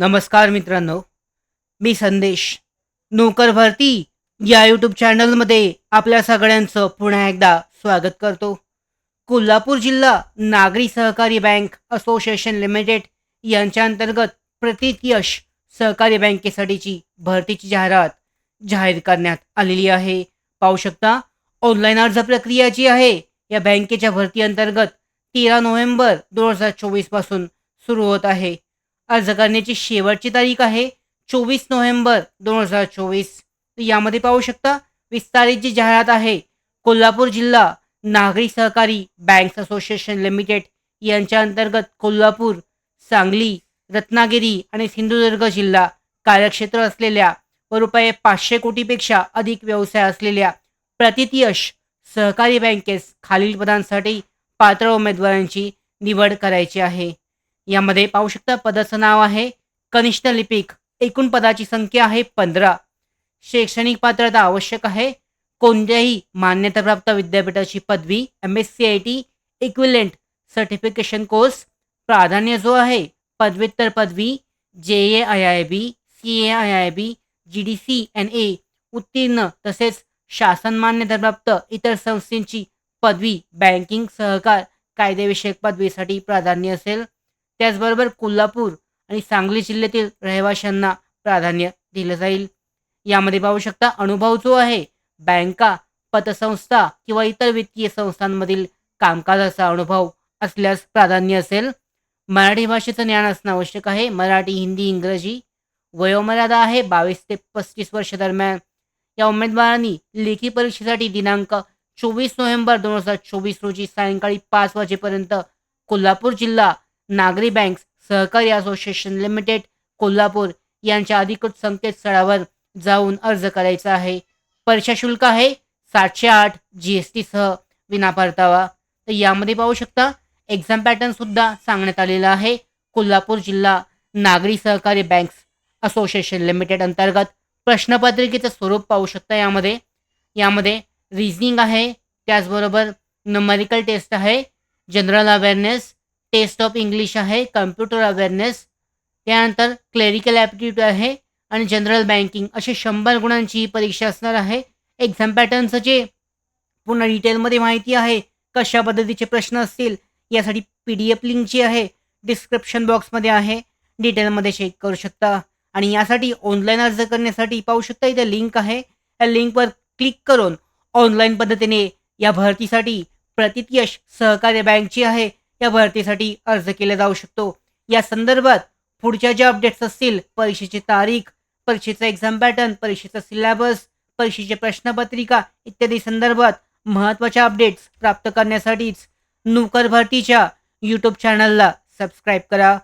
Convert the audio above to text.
नमस्कार मित्रांनो मी संदेश. नोकर भरती या यूट्यूब चॅनलमध्ये आपल्या सगळ्यांचं पुन्हा एकदा स्वागत करतो. कोल्हापूर जिल्हा नागरी सहकारी बँक असोसिएशन लिमिटेड यांच्या अंतर्गत प्रतीत यश सहकारी बँकेसाठीची भरतीची जाहिरात जाहीर करण्यात आलेली आहे. पाहू शकता ऑनलाईन अर्ज प्रक्रिया जी आहे या बँकेच्या भरती अंतर्गत तेरा नोव्हेंबर दोन हजार चोवीसपासून सुरू होत आहे. अर्ज करण्याची शेवटची तारीख आहे. चोवीस नोव्हेंबर दोन हजार चोवीस. यामध्ये पाहू शकता विस्तारित जी जाहिरात आहे कोल्हापूर जिल्हा नागरी सहकारी बँक्स असोसिएशन लिमिटेड यांच्या अंतर्गत कोल्हापूर सांगली रत्नागिरी आणि सिंधुदुर्ग जिल्हा कार्यक्षेत्र असलेल्या व रुपये पाचशे कोटीपेक्षा अधिक व्यवसाय असलेल्या प्रतितयश सहकारी बँकेस खालील पदांसाठी पात्र उमेदवारांची निवड करायची आहे. यामध्ये पाहू शकता पदाचं नाव आहे कनिष्ठ लिपिक. एकूण पदाची संख्या आहे पंधरा. शैक्षणिक पात्रता आवश्यक आहे. कोणत्याही मान्यताप्राप्त विद्यापीठाची पदवी M S C I T equivalent certification course प्राधान्य जो आहे पदव्युत्तर पदवी J A I I B C A I I B G D C N A उत्तीर्ण तसेच शासन मान्यताप्राप्त इतर संस्थेची पदवी बँकिंग सहकार कायदेविषयक पदवीसाठी प्राधान्य असेल. त्याचबरोबर कोल्हापूर आणि सांगली जिल्ह्यातील रहिवाशांना प्राधान्य दिलं जाईल. यामध्ये पाहू शकता अनुभव जो आहे बँका पतसंस्था किंवा इतर वित्तीय संस्थांमधील कामकाजाचा अनुभव असल्यास प्राधान्य असेल. मराठी भाषेचं ज्ञान असणं आवश्यक आहे. मराठी हिंदी इंग्रजी वयोमर्यादा आहे बावीस ते पस्तीस वर्ष दरम्यान. या उमेदवारांनी लेखी परीक्षेसाठी दिनांक चोवीस नोव्हेंबर दोन हजार चोवीस रोजी सायंकाळी पाच वाजेपर्यंत कोल्हापूर जिल्हा नागरी बँक सहकारी असोसिएशन लिमिटेड कोल्हापूर यांच्या अधिकृत संकेतस्थळावर जाऊन अर्ज करायचा आहे. परीक्षा शुल्क आहे सातशे आठ जी एस टीसह विना परतावा. तर यामध्ये पाहू शकता एक्झाम पॅटर्नसुद्धा सांगण्यात आलेला आहे. कोल्हापूर जिल्हा नागरी सहकारी बँक्स असोसिएशन लिमिटेड अंतर्गत प्रश्नपत्रिकेचं स्वरूप पाहू शकता यामध्ये. यामध्ये रिजनिंग आहे त्याचबरोबर नंबरिकल टेस्ट आहे general awareness test of English आहे कम्प्युटर अवेअरनेस त्यानंतर क्लेरिकल ॲप्टिट्यूड आहे आणि जनरल बँकिंग असे शंभर गुणांची ही परीक्षा असणार आहे. एक्झाम पॅटर्नचं जे पूर्ण डिटेलमध्ये माहिती आहे. कशा पद्धतीचे प्रश्न असतील यासाठी पी डी एफ लिंक जी आहे. डिस्क्रिप्शन बॉक्समध्ये आहे. डिटेलमध्ये चेक करू शकता. आणि यासाठी ऑनलाईन अर्ज करण्यासाठी पाहू शकता इथे लिंक आहे. या लिंकवर क्लिक करून ऑनलाईन पद्धतीने या भरतीसाठी प्रतितयश सहकार्य बँकची आहे. या भरतीसाठी अर्ज केला जाऊ शकतो. या संदर्भात पुढच्या ज्या अपडेट्स असतील परीक्षेची तारीख परीक्षेचा एक्झाम पॅटर्न परीक्षेचा सिलेबस परीक्षेची प्रश्नपत्रिका इत्यादी संदर्भात महत्त्वाच्या अपडेट्स प्राप्त करण्यासाठीच नोकर भरतीच्या यूट्यूब चॅनलला सबस्क्राईब करा.